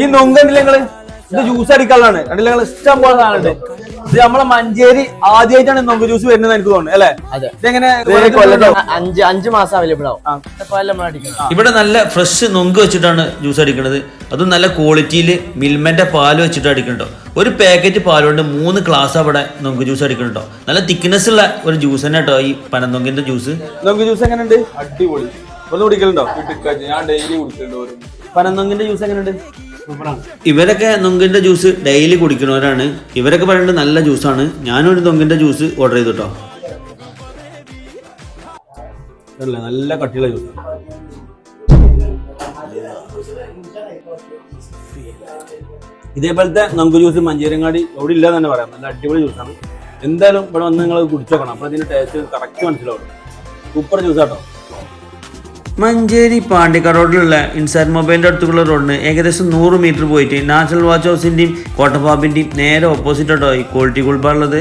ഈ നൊങ്കണ്ടില്ല നിങ്ങൾ? ഇത് ജ്യൂസ് അടിക്കാനുള്ളതാണ്. കണ്ടില്ല നിങ്ങൾ ഇഷ്ടം പോലെ സാധനമുണ്ട്. ഇത് നമ്മളെ മഞ്ചേരി ആദ്യമായിട്ടാണ് നൊങ്ക ജ്യൂസ് വരുന്നത് എനിക്ക് തോന്നുന്നു അല്ലേ. ഇതെങ്ങനെ അഞ്ച് അഞ്ച് മാസം അവൈലബിൾ ആവും. ഇവിടെ നല്ല ഫ്രഷ് നൊങ്ക് വെച്ചിട്ടാണ് ജ്യൂസ് അടിക്കുന്നത് അതും നല്ല ക്വാളിറ്റിയിൽ മിൽമന്റെ പാൽ വെച്ചിട്ട് അടിക്കണ്ടോ ഒരു പാക്കറ്റ് പാലുകൊണ്ട് കൊണ്ട് മൂന്ന് ഗ്ലാസ് അവിടെ നൊങ്ക് ജ്യൂസ് അടിക്കണ്ടോ നല്ല തിക്നെസ് ഉള്ള ഒരു ജ്യൂസ് തന്നെ കേട്ടോ ഈ പനന്തൊങ്കിന്റെ ജ്യൂസ് നൊങ്ക് ജ്യൂസ് എങ്ങനെയുണ്ട്? അടിപൊളി. ഒന്ന് കുടിക്കലുണ്ടോ? ഞാൻ ഡെയിലി കുടിക്കുന്നുണ്ട് പനന്തൊങ്കിന്റെ ജ്യൂസ് എങ്ങനെയുണ്ട്? ഇവരൊക്കെ നൊങ്കിന്റെ ജ്യൂസ് ഡെയിലി കുടിക്കുന്നവരാണ്. ഇവരൊക്കെ പറയുന്നത് നല്ല ജ്യൂസാണ്. ഞാനൊരു ഒരു നൊങ്കിന്റെ ജ്യൂസ് ഓർഡർ ചെയ്തു കേട്ടോ നല്ല കട്ടിയുള്ള ജ്യൂസ്. ഇതേപോലത്തെ നങ്കു ജ്യൂസ് മഞ്ചേരങ്ങാടി അവിടെ ഇല്ല തന്നെ പറയാം. നല്ല അടിപൊളി ജ്യൂസാണ്. എന്തായാലും ഇവിടെ വന്ന് നിങ്ങൾ കുടിച്ചോക്കണം. അപ്പോൾ ഇതിന്റെ ടേസ്റ്റ് കറക്റ്റ് മനസ്സിലാവും. Super juice auto Manjeri Pandikkad റോഡിലുള്ള ഇൻസാറ്റ് മൊബൈലിന്റെ അടുത്തുള്ള റോഡിന് ഏകദേശം നൂറ് മീറ്റർ പോയിട്ട് നാഷണൽ വാച്ച് ഹൗസിന്റെയും കോട്ടപ്പാമ്പിന്റെയും നേരെ ഓപ്പോസിറ്റ് ആട്ടോ ഈ ക്വാളിറ്റി കുൾബാറുള്ളത്